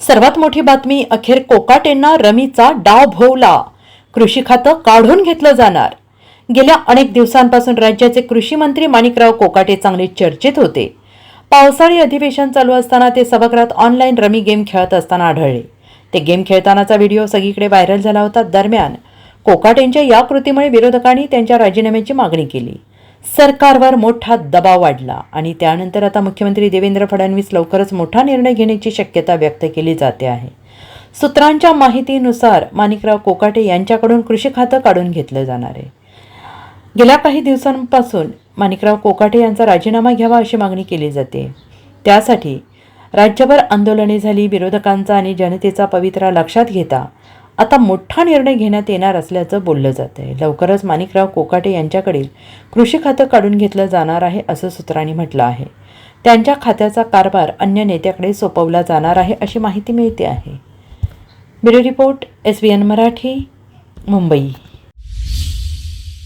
सर्वात मोठी बातमी अखेर कोकाटेंना रमीचा डाव भोवला. कृषी खातं काढून घेतलं जाणार. गेल्या अनेक दिवसांपासून राज्याचे कृषी मंत्री माणिकराव कोकाटे चांगले चर्चेत होते. पावसाळी अधिवेशन चालू असताना ते सभागृहात ऑनलाईन रमी गेम खेळत असताना आढळले. ते गेम खेळतानाचा व्हिडिओ सगळीकडे व्हायरल झाला होता. दरम्यान कोकाटेंच्या या कृतीमुळे विरोधकांनी त्यांच्या राजीनाम्याची मागणी केली. सरकारवर मोठा दबाव वाढला आणि त्यानंतर आता मुख्यमंत्री देवेंद्र फडणवीस लवकरच मोठा निर्णय घेण्याची शक्यता व्यक्त केली जाते आहे. सूत्रांच्या माहितीनुसार माणिकराव कोकाटे यांच्याकडून कृषी खातं काढून घेतलं जाणार आहे. गेल्या काही दिवसांपासून माणिकराव कोकाटे यांचा राजीनामा घ्यावा अशी मागणी केली जाते. त्यासाठी राज्यभर आंदोलने झाली विरोधकांचा आणि जनतेचा पवित्रा लक्षात घेता आता मोठा निर्णय घेण्यात येणार असल्याचं बोललं जात आहे लवकरच माणिकराव कोकाटे यांच्याकडील कृषी खातं काढून घेतलं जाणार आहे असं सूत्रांनी म्हटलं आहे. त्यांच्या खात्याचा कारभार अन्य नेत्याकडे सोपवला जाणार आहे अशी माहिती मिळते आहे. Bureau report S B N Marathi Mumbai.